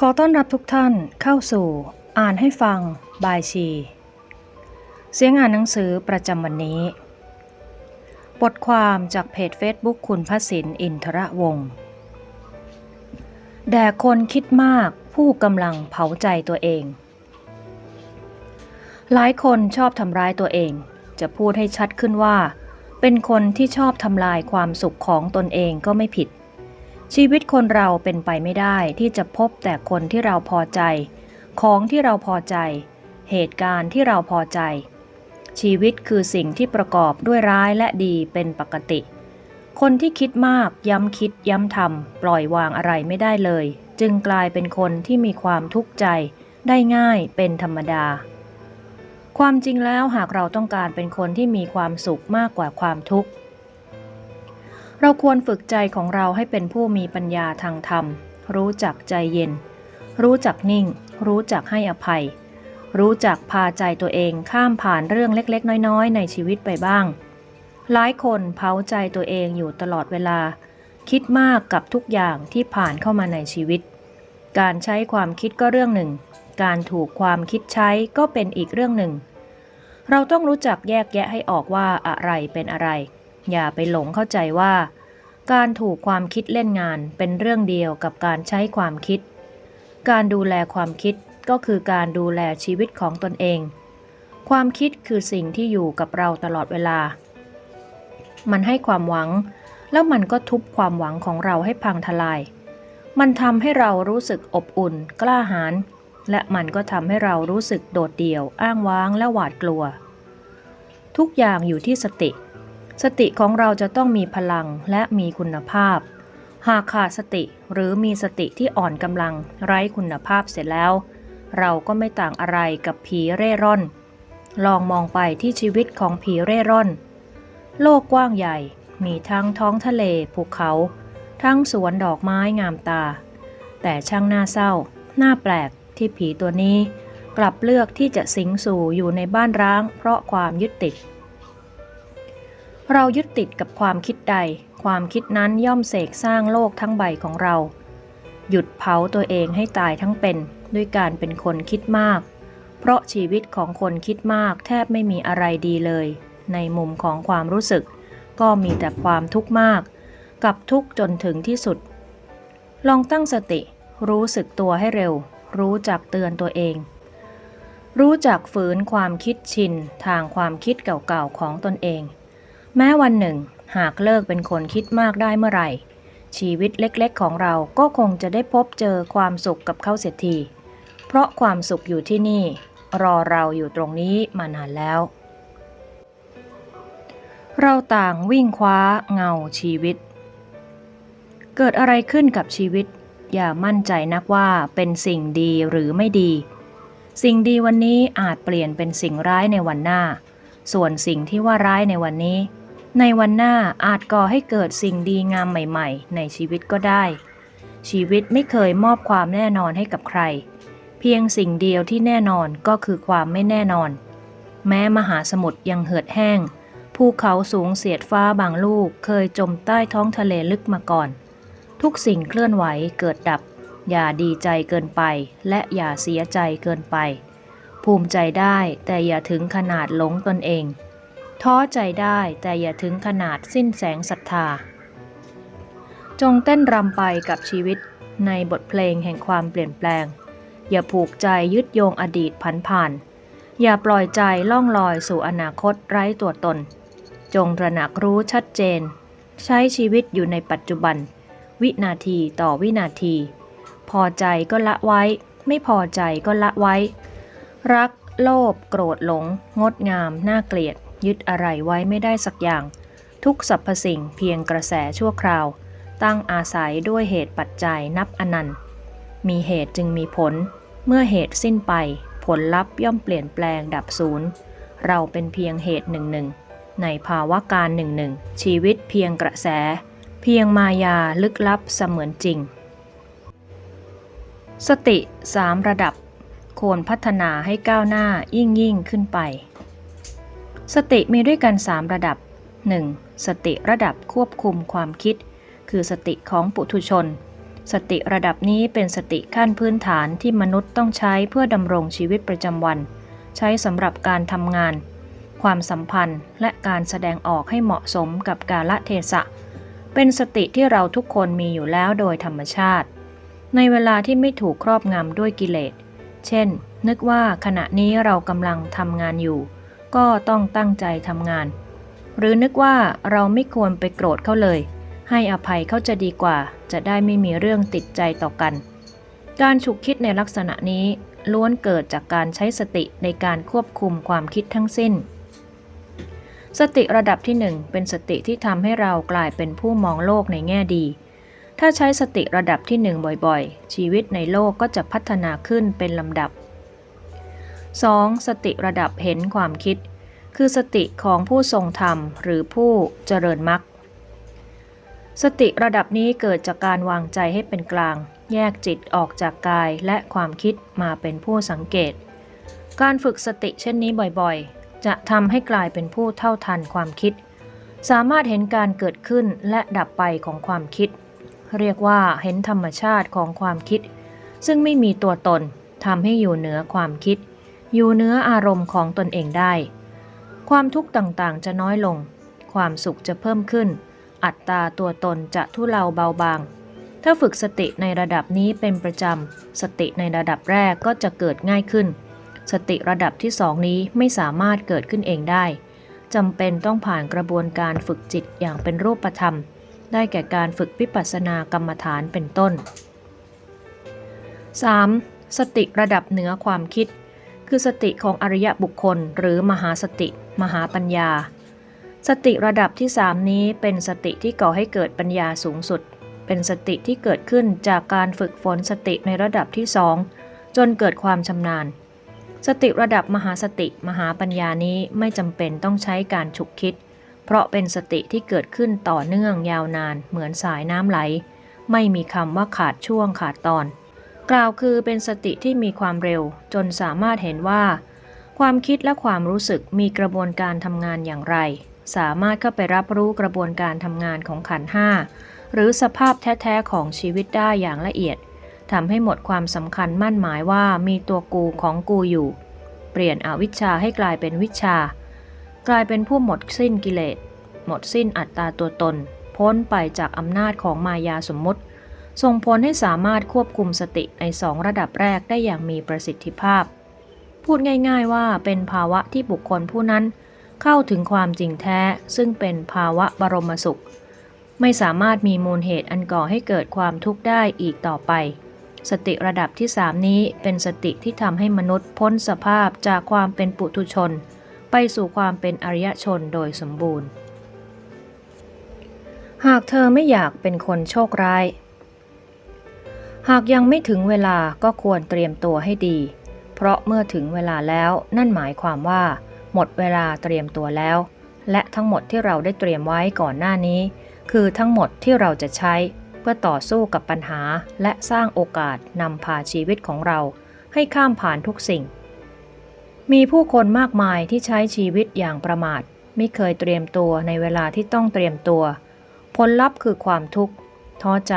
ขอต้อนรับทุกท่านเข้าสู่ อ่านให้ฟัง บายชี เสียงอ่านหนังสือประจำวันนี้ บทความจากเพจ Facebook คุณพสินอินทระวงศ์แด่คนคิดมากผู้กำลังเผาใจตัวเอง หลายคนชอบทำร้ายตัวเอง จะพูดให้ชัดขึ้นว่า เป็นคนที่ชอบทำลายความสุขของตนเองก็ไม่ผิด ชีวิตคนเราเป็นไปไม่ได้ที่จะพบแต่คนที่เราพอใจ ของที่เราพอใจ เหตุการณ์ที่เราพอใจ ชีวิตคือสิ่งที่ประกอบด้วยร้ายและดีเป็นปกติ คนที่คิดมากย้ำคิดย้ำทำปล่อยวางอะไรไม่ได้เลย จึงกลายเป็นคนที่มีความทุกข์ใจ ได้ง่ายเป็นธรรมดา ความจริงแล้วหากเราต้องการเป็นคนที่มีความสุขมากกว่าความทุกข์ เราควรฝึกใจของเราให้เป็นผู้มีปัญญาทางธรรม รู้จักใจเย็น รู้จักนิ่ง รู้จักให้อภัย รู้จักพาใจตัวเองข้ามผ่านเรื่องเล็กๆ น้อย ๆ ในชีวิตไปบ้าง หลายคนเผาใจตัวเองอยู่ตลอดเวลา คิดมากกับทุกอย่างที่ผ่านเข้ามาในชีวิต การใช้ความคิดก็เรื่องหนึ่ง การถูกความคิดใช้ก็เป็นอีกเรื่องหนึ่ง เราต้องรู้จักแยกแยะให้ออกว่าอะไรเป็นอะไร อย่าไปหลงเข้าใจว่า การถูกความคิดเล่นงานเป็นเรื่องเดียวกับการใช้ความคิด การดูแลความคิดก็คือการดูแลชีวิตของตนเอง ความคิดคือสิ่งที่อยู่กับเราตลอดเวลา มันให้ความหวัง แล้วมันก็ทุบความหวังของเราให้พังทลาย มันทำให้เรารู้สึกอบอุ่น กล้าหาญและมันก็ทำให้เรารู้สึกโดดเดี่ยว อ้างว้างและหวาดกลัว ทุกอย่างอยู่ที่สติ สติของเราจะต้องมีพลังและมีคุณภาพ หากขาดสติหรือมีสติที่อ่อนกำลังไร้คุณภาพเสร็จแล้ว เราก็ไม่ต่างอะไรกับผีเร่ร่อน ลองมองไปที่ชีวิตของผีเร่ร่อน โลกกว้างใหญ่มีทั้งท้องทะเลภูเขา ทั้งสวนดอกไม้งามตา แต่ช่างน่าเศร้า น่าแปลกที่ผีตัวนี้ กลับเลือกที่จะสิงสู่อยู่ในบ้านร้างเพราะความยึดติด เรายึดติดกับความคิดใด ความคิดนั้นย่อมเสกสร้างโลกทั้งใบของเรา หยุดเผาตัวเองให้ตายทั้งเป็น ด้วยการเป็นคนคิดมาก เพราะชีวิตของคนคิดมากแทบไม่มีอะไรดีเลย ในมุมของความรู้สึก ก็มีแต่ความทุกข์มาก กับทุกข์จนถึงที่สุด ลองตั้งสติ รู้สึกตัวให้เร็ว รู้จักเตือนตัวเอง รู้จักฝืนความคิดชินทางความคิดเก่าๆของตนเอง แม้วันหนึ่ง หากเลิกเป็นคนคิดมากได้เมื่อไหร่ ชีวิตเล็กๆของเราก็คงจะได้พบเจอความสุขกับเขาเสียที เพราะความสุขอยู่ที่นี่ รอเราอยู่ตรงนี้มานานแล้ว เราต่างวิ่งคว้าเงาชีวิต เกิดอะไรขึ้นกับชีวิต อย่ามั่นใจนักว่าเป็นสิ่งดีหรือไม่ดี สิ่งดีวันนี้อาจเปลี่ยนเป็นสิ่งร้ายในวันหน้า ส่วนสิ่งที่ว่าร้ายในวันนี้ ในวันหน้าอาจก่อให้เกิดสิ่งดีงามใหม่ ๆ ในชีวิตก็ได้ ชีวิตไม่เคยมอบความแน่นอนให้กับใคร เพียงสิ่งเดียวที่แน่นอนก็คือความไม่แน่นอน แม้มหาสมุทรยังเหือดแห้ง ภูเขาสูงเสียดฟ้าบางลูกเคยจมใต้ท้องทะเลลึกมาก่อน ทุกสิ่งเคลื่อนไหวเกิดดับ อย่าดีใจเกินไป และอย่าเสียใจเกินไป ภูมิใจได้แต่อย่าถึงขนาดหลงตนเอง ท้อใจได้แต่อย่าถึงขนาดสิ้นแสงศรัทธา จงเต้นรำไปกับชีวิตในบทเพลงแห่งความเปลี่ยนแปลง อย่าผูกใจยึดโยงอดีตผันผ่าน อย่าปล่อยใจล่องลอยสู่อนาคตไร้ตัวตน จงตระหนักรู้ชัดเจน ใช้ชีวิตอยู่ในปัจจุบัน วินาทีต่อวินาที พอใจก็ละไว้ ไม่พอใจก็ละไว้ รัก โลภโกรธหลง งดงาม น่าเกลียด ยึดอะไรไว้ไม่ได้สักอย่าง ทุกสรรพสิ่งเพียงกระแสชั่วคราว ตั้งอาศัยด้วยเหตุปัจจัยนับอนันต์ มีเหตุจึงมีผล เมื่อเหตุสิ้นไป ผลลัพธ์ย่อมเปลี่ยนแปลงดับศูนย์ เราเป็นเพียงเหตุหนึ่งหนึ่งในภาวะการหนึ่งหนึ่งชีวิตเพียงกระแส เพียงมายาลึกลับเสมือนจริง สติสามระดับควรพัฒนาให้ก้าวหน้ายิ่งยิ่งขึ้นไป สติมีด้วยกัน 3 ระดับ 1. สติระดับควบคุมความคิด คือสติของปุถุชน สติระดับนี้เป็นสติขั้นพื้นฐานที่มนุษย์ต้องใช้เพื่อดำรงชีวิตประจำวัน ใช้สำหรับการทำงาน ความสัมพันธ์และการแสดงออกให้เหมาะสมกับกาลเทศะ เป็นสติที่เราทุกคนมีอยู่แล้วโดยธรรมชาติ ในเวลาที่ไม่ถูกครอบงำด้วยกิเลส เช่น นึกว่าขณะนี้เรากำลังทำงานอยู่ ก็ต้องตั้งใจทำงาน หรือนึกว่าเราไม่ควรไปโกรธเขาเลย ให้อภัยเขาจะดีกว่า จะได้ไม่มีเรื่องติดใจต่อกัน การฉุกคิดในลักษณะนี้ล้วนเกิดจากการใช้สติในการควบคุมความคิดทั้งสิ้น สติระดับที่หนึ่งเป็นสติที่ทำให้เรากลายเป็นผู้มองโลกในแง่ดี ถ้าใช้สติระดับที่หนึ่งบ่อยๆ ชีวิตในโลกก็จะพัฒนาขึ้นเป็นลำดับ 2. สติระดับเห็นความคิด คือสติของผู้ทรงธรรมหรือผู้เจริญมรรคสติระดับนี้เกิดจากการวางใจให้เป็นกลาง แยกจิตออกจากกายและความคิดมาเป็นผู้สังเกต การฝึกสติเช่นนี้บ่อยๆ จะทำให้กลายเป็นผู้เท่าทันความคิด สามารถเห็นการเกิดขึ้นและดับไปของความคิด เรียกว่าเห็นธรรมชาติของความคิด ซึ่งไม่มีตัวตนทำให้อยู่เหนือความคิด อยู่เนื้ออารมณ์ของตนเองได้ ความทุกข์ต่างๆจะน้อยลง ความสุขจะเพิ่มขึ้น อัตตาตัวตนจะทุเลาเบาบาง ถ้าฝึกสติในระดับนี้เป็นประจำ สติในระดับแรกก็จะเกิดง่ายขึ้น สติระดับที่สองนี้ไม่สามารถเกิดขึ้นเองได้จำเป็นต้องผ่านกระบวนการฝึกจิตอย่างเป็นรูปธรรม ได้แก่การฝึกวิปัสสนากรรมฐานเป็นต้น 3. สติระดับเหนือความคิด คือสติของอริยบุคคล หรือมหาสติ มหาปัญญา สติระดับที่3นี้เป็นสติที่ก่อให้เกิดปัญญาสูงสุด เป็นสติที่เกิดขึ้นจากการฝึกฝนสติในระดับที่สองจนเกิดความชำนาญ สติระดับมหาสติ มหาปัญญานี้ไม่จำเป็นต้องใช้การฉุกคิด เพราะเป็นสติที่เกิดขึ้นต่อเนื่องยาวนานเหมือนสายน้ำไหล ไม่มีคำว่าขาดช่วงขาดตอน กล่าวคือเป็นสติที่มีความเร็ว จนสามารถเห็นว่า ความคิดและความรู้สึกมีกระบวนการทำงานอย่างไร สามารถเข้าไปรับรู้กระบวนการทำงานของขันห้าหรือสภาพแท้ๆของชีวิตได้อย่างละเอียดทำให้หมดความสำคัญมั่นหมายว่ามีตัวกูของกูอยู่ เปลี่ยนอวิชชาให้กลายเป็นวิชา กลายเป็นผู้หมดสิ้นกิเลส หมดสิ้นอัตตาตัวตน พ้นไปจากอำนาจของมายาสมมติ ส่งผลให้สามารถควบคุมสติในสองระดับแรกได้อย่างมีประสิทธิภาพ พูดง่ายๆว่าเป็นภาวะที่บุคคลผู้นั้น เข้าถึงความจริงแท้ ซึ่งเป็นภาวะบรมสุข ไม่สามารถมีมูลเหตุอันก่อให้เกิดความทุกข์ได้อีกต่อไป สติระดับที่สามนี้เป็นสติที่ทำให้มนุษย์พ้นสภาพจากความเป็นปุถุชน ไปสู่ความเป็นอริยชนโดยสมบูรณ์ หากเธอไม่อยากเป็นคนโชคร้าย หากยังไม่ถึงเวลาก็ควรเตรียมตัวให้ดี เพราะเมื่อถึงเวลาแล้วนั่นหมายความว่า หมดเวลาเตรียมตัวแล้ว และทั้งหมดที่เราได้เตรียมไว้ก่อนหน้านี้ คือทั้งหมดที่เราจะใช้ เพื่อต่อสู้กับปัญหา และสร้างโอกาสนำพาชีวิตของเรา ให้ข้ามผ่านทุกสิ่ง มีผู้คนมากมายที่ใช้ชีวิตอย่างประมาท ไม่เคยเตรียมตัวในเวลาที่ต้องเตรียมตัว ผลลัพธ์คือความทุกข์ท้อใจ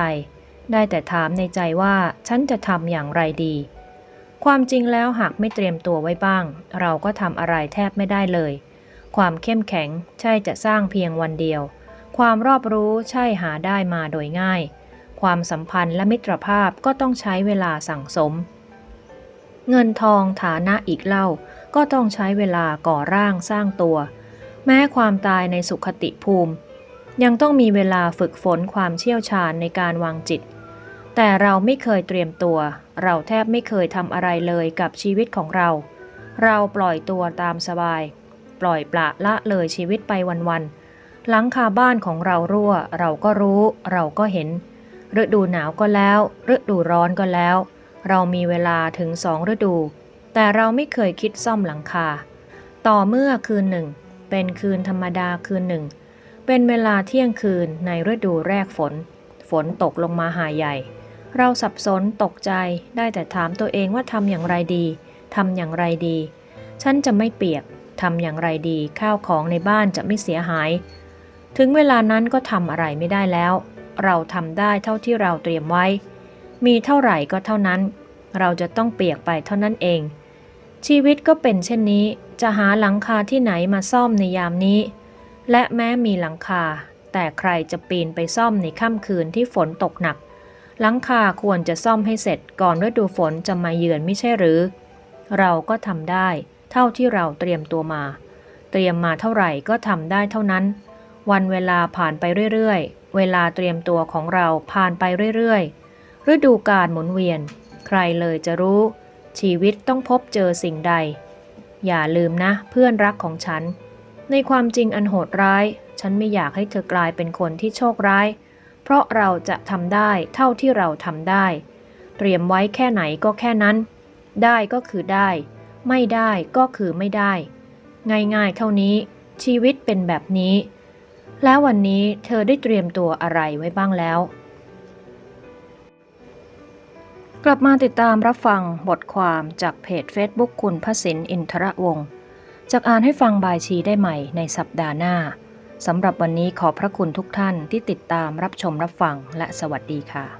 ได้แต่ถามในใจว่าฉันจะทำอย่างไรดี ความจริงแล้วหากไม่เตรียมตัวไว้บ้าง เราก็ทำอะไรแทบไม่ได้เลย ความเข้มแข็งใช่จะสร้างเพียงวันเดียว ความรอบรู้ใช่หาได้มาโดยง่าย ความสัมพันธ์และมิตรภาพก็ต้องใช้เวลาสั่งสม เงินทองฐานะอีกเล่า ก็ต้องใช้เวลาก่อร่างสร้างตัว แม้ความตายในสุขติภูมิยังต้องมีเวลาฝึกฝนความเชี่ยวชาญในการวางจิต แต่เราไม่เคยเตรียมตัว เราแทบไม่เคยทำอะไรเลยกับชีวิตของเรา เราปล่อยตัวตามสบาย ปล่อยปละละเลยชีวิตไปวันๆ หลังคาบ้านของเรารั่ว เราก็รู้ เราก็เห็น ฤดูหนาวก็แล้ว ฤดูร้อนก็แล้ว เรามีเวลาถึงสองฤดู แต่เราไม่เคยคิดซ่อมหลังคา ต่อเมื่อคืนหนึ่ง เป็นคืนธรรมดาคืนหนึ่ง เป็นเวลาเที่ยงคืนในฤดูแรกฝน ฝนตกลงมาหาใหญ่ เราสับสนตกใจได้แต่ถามตัวเองว่าทำอย่างไรดีทำอย่างไรดี ฉันจะไม่เปียกทำอย่างไรดี ข้าวของในบ้านจะไม่เสียหาย ถึงเวลานั้นก็ทำอะไรไม่ได้แล้ว เราทำได้เท่าที่เราเตรียมไว้ มีเท่าไหร่ก็เท่านั้น เราจะต้องเปียกไปเท่านั้นเอง ชีวิตก็เป็นเช่นนี้ จะหาหลังคาที่ไหนมาซ่อมในยามนี้ และแม้มีหลังคา แต่ใครจะปีนไปซ่อมในค่ำคืนที่ฝนตกหนัก หลังคาควรจะซ่อมให้เสร็จก่อนฤดูฝนจะมาเยือนไม่ใช่หรือ เราก็ทำได้ เท่าที่เราเตรียมตัวมา เตรียมมาเท่าไหร่ก็ทำได้เท่านั้น วันเวลาผ่านไปเรื่อยๆ เวลาเตรียมตัวของเราผ่านไปเรื่อยๆ ฤดูกาลหมุนเวียน ใครเลยจะรู้ ชีวิตต้องพบเจอสิ่งใด อย่าลืมนะ เพื่อนรักของฉัน ในความจริงอันโหดร้าย ฉันไม่อยากให้เธอกลายเป็นคนที่โชคร้าย เพราะเราจะทำได้เท่าที่เราทำได้ เตรียมไว้แค่ไหนก็แค่นั้น ได้ก็คือได้ ไม่ได้ก็คือไม่ได้ ง่ายๆเท่านี้ชีวิตเป็นแบบนี้ แล้ววันนี้เธอได้เตรียมตัวอะไรไว้บ้างแล้ว กลับมาติดตามรับฟังบทความจากเพจ Facebook คุณพสินอินทระวงศ์จากอ่านให้ฟังบายชีได้ใหม่ในสัปดาห์หน้า สำหรับวันนี้ขอบพระคุณทุกท่านที่ติดตามรับชมรับฟังและสวัสดีค่ะ